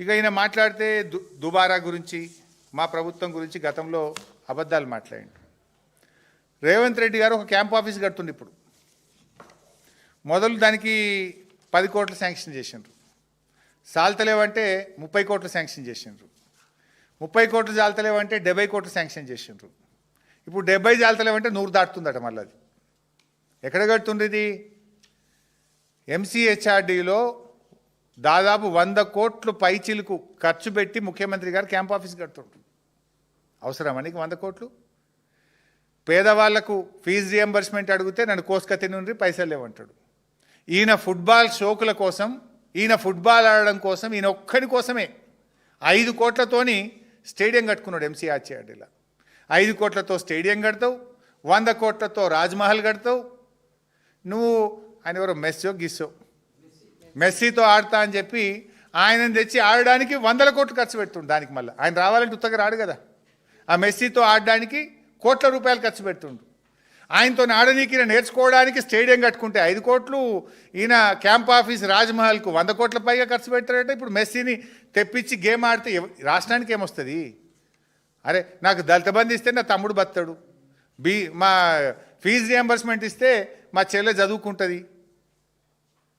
ఇక ఈయన మాట్లాడితే దు దుబారా గురించి మా ప్రభుత్వం గురించి గతంలో అబద్ధాలు మాట్లాడిండు. రేవంత్ రెడ్డి గారు ఒక క్యాంప్ ఆఫీస్ కడుతుంది ఇప్పుడు. మొదలు దానికి పది కోట్లు శాంక్షన్ చేసిండ్రు. సాల్తలేవంటే ముప్పై కోట్లు శాంక్షన్ చేసిండ్రు. ముప్పై కోట్లు జాలతలేవంటే డెబ్బై కోట్లు శాంక్షన్ చేసిండ్రు. ఇప్పుడు డెబ్బై జాలతలేవంటే నూరు దాటుతుందట మళ్ళీ అది. ఎక్కడ కడుతుండ్రు ఎంసీహెచ్ఆర్డీలో దాదాపు వంద కోట్లు పైచిలుకు ఖర్చు పెట్టి ముఖ్యమంత్రి గారు క్యాంప్ ఆఫీస్ కడుతుంటారు అవసరమా నీకు వంద కోట్లు? పేదవాళ్ళకు ఫీజు రియంబర్స్మెంట్ అడిగితే నన్ను కోసుకతి నుండి పైసలు లేవంటాడు. ఈయన ఫుట్బాల్ షోకుల కోసం ఈయన ఫుట్బాల్ ఆడడం కోసం ఈయన ఒక్కడి కోసమే ఐదు కోట్లతోని స్టేడియం కట్టుకున్నాడు ఎంసీఆర్టీఆర్డీలో ఐదు కోట్లతో స్టేడియం కడతావు వంద కోట్లతో రాజ్మహల్ కడతావు నువ్వు ఆయన ఎవరో మెస్సో గిస్సో మెస్సీతో ఆడతా అని చెప్పి ఆయనను తెచ్చి ఆడడానికి వందల కోట్లు ఖర్చు పెడుతుంది దానికి మళ్ళీ. ఆయన రావాలంటే ఉత్తగా రాడు కదా. ఆ మెస్సీతో ఆడడానికి కోట్ల రూపాయలు ఖర్చు పెడుతుండు. ఆయనతో ఆడనీకి నేర్చుకోవడానికి స్టేడియం కట్టుకుంటే ఐదు కోట్లు ఈయన క్యాంప్ ఆఫీస్ రాజ్మహల్కు వంద కోట్ల పైగా ఖర్చు పెట్టారంటే ఇప్పుడు మెస్సీని తెప్పించి గేమ్ ఆడితే రాష్ట్రానికి ఏమొస్తుంది? అరే నాకు దళిత బంధు ఇస్తే నా తమ్ముడు బతాడు బీ మా ఫీజు రియంబర్స్మెంట్ ఇస్తే మా చెల్లె చదువుకుంటుంది.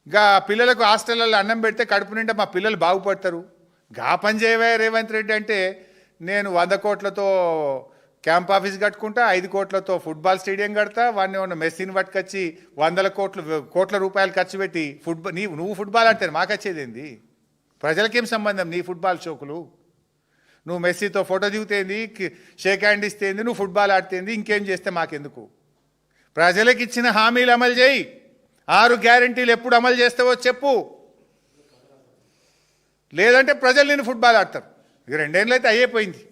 గా పిల్లలకు హాస్టల్లో అన్నం పెడితే కడుపు నిండా మా పిల్లలు బాగుపడతారు. గా పని చేయవే రేవంత్ రెడ్డి అంటే నేను వంద కోట్లతో క్యాంప్ ఆఫీస్ కట్టుకుంటా ఐదు కోట్లతో ఫుట్బాల్ స్టేడియం కడతా వాడిని ఉన్న మెస్సీని పట్టుకొచ్చి వందల కోట్లు కోట్ల రూపాయలు ఖర్చు పెట్టి ఫుట్బాల్ నీ నువ్వు ఫుట్బాల్ అంటే మాకు వచ్చేది ఏంది? ప్రజలకేం సంబంధం నీ ఫుట్బాల్ షోకులు? నువ్వు మెస్సీతో ఫోటో దిగుతేంది షేక్ హ్యాండ్ ఇస్తేంది నువ్వు ఫుట్బాల్ ఆడితేంది ఇంకేం చేస్తే మాకెందుకు? ప్రజలకు ఇచ్చిన హామీలు అమలు చేయి. ఆరు గ్యారంటీలు ఎప్పుడు అమలు చేస్తావో చెప్పు. లేదంటే ప్రజలు నేను ఫుట్బాల్ ఆడతారు. ఇక రెండేళ్ళు అయితే అయిపోయింది.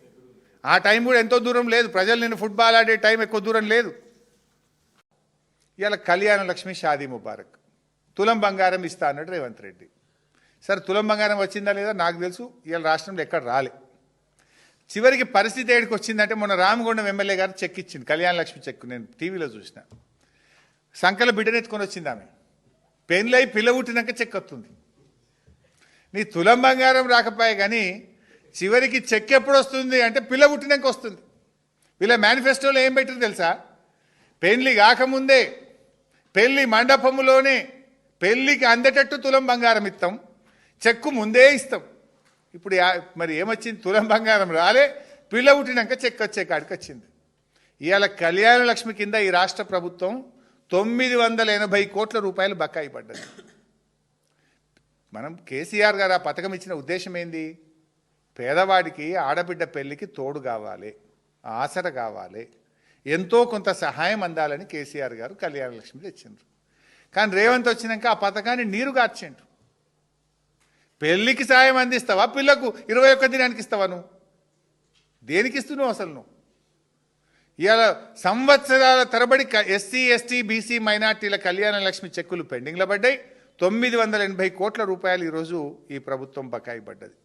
ఆ టైం కూడా ఎంతో దూరం లేదు. ప్రజలు నేను ఫుట్బాల్ ఆడే టైం ఎక్కువ దూరం లేదు. ఇలా కళ్యాణ లక్ష్మి షాదీ ముబారక్. తులం బంగారం ఇస్తా అన్నాడు రేవంత్ రెడ్డి. సరే తులం బంగారం వచ్చిందా లేదా నాకు తెలుసు. ఇవాళ రాష్ట్రంలో ఎక్కడ రాలే. చివరికి పరిస్థితి ఏడికి వచ్చిందంటే మొన్న రామగుండం ఎమ్మెల్యే గారు చెక్ ఇచ్చింది. కళ్యాణ లక్ష్మి చెక్ నేను టీవీలో చూసిన. సంకల బిడ్డనెత్తుకొని వచ్చింది ఆమె. పెళ్ళై పిల్ల చెక్కొస్తుంది చెక్ వస్తుంది నీ తులం బంగారం రాకపోయే కానీ చివరికి చెక్ ఎప్పుడు వస్తుంది అంటే పిల్ల పుట్టినాక వస్తుంది. వీళ్ళ మేనిఫెస్టోలో ఏం పెట్టింది తెలుసా? పెళ్ళి కాకముందే పెళ్ళి మండపములోనే పెళ్ళికి అందేటట్టు తులం బంగారం ఇస్తాం చెక్కు ముందే ఇస్తాం. ఇప్పుడు మరి ఏమొచ్చింది? తులం బంగారం రాలే పిల్ల పుట్టినాక చెక్ వచ్చే కాడికి వచ్చింది. ఇవాళ కళ్యాణ లక్ష్మి కింద ఈ రాష్ట్ర ప్రభుత్వం తొమ్మిది వందల ఎనభై కోట్ల రూపాయలు బకాయి పడ్డది. మనం కేసీఆర్ గారు ఆ పథకం ఇచ్చిన ఉద్దేశం ఏంది? పేదవాడికి ఆడబిడ్డ పెళ్ళికి తోడు కావాలి ఆసర కావాలి ఎంతో కొంత సహాయం అందాలని కేసీఆర్ గారు కళ్యాణ లక్ష్మి తెచ్చిండ్రు. కానీ రేవంత్ వచ్చినాక ఆ పథకాన్ని నీరు గార్చిండ్రు. పెళ్ళికి సాయం అందిస్తావా? పిల్లకు ఇరవై ఒక్క దినానికి ఇస్తావా నువ్వు? దేనికి ఇస్తున్నావు అసలు నువ్వు? ఇవాళ సంవత్సరాల తరబడి ఎస్సీ ఎస్టీ బీసీ మైనార్టీల కళ్యాణ లక్ష్మి చెక్కులు పెండింగ్లో పడ్డాయి. తొమ్మిది వందల ఎనభై కోట్ల రూపాయలు ఈరోజు ఈ ప్రభుత్వం బకాయి పడ్డది.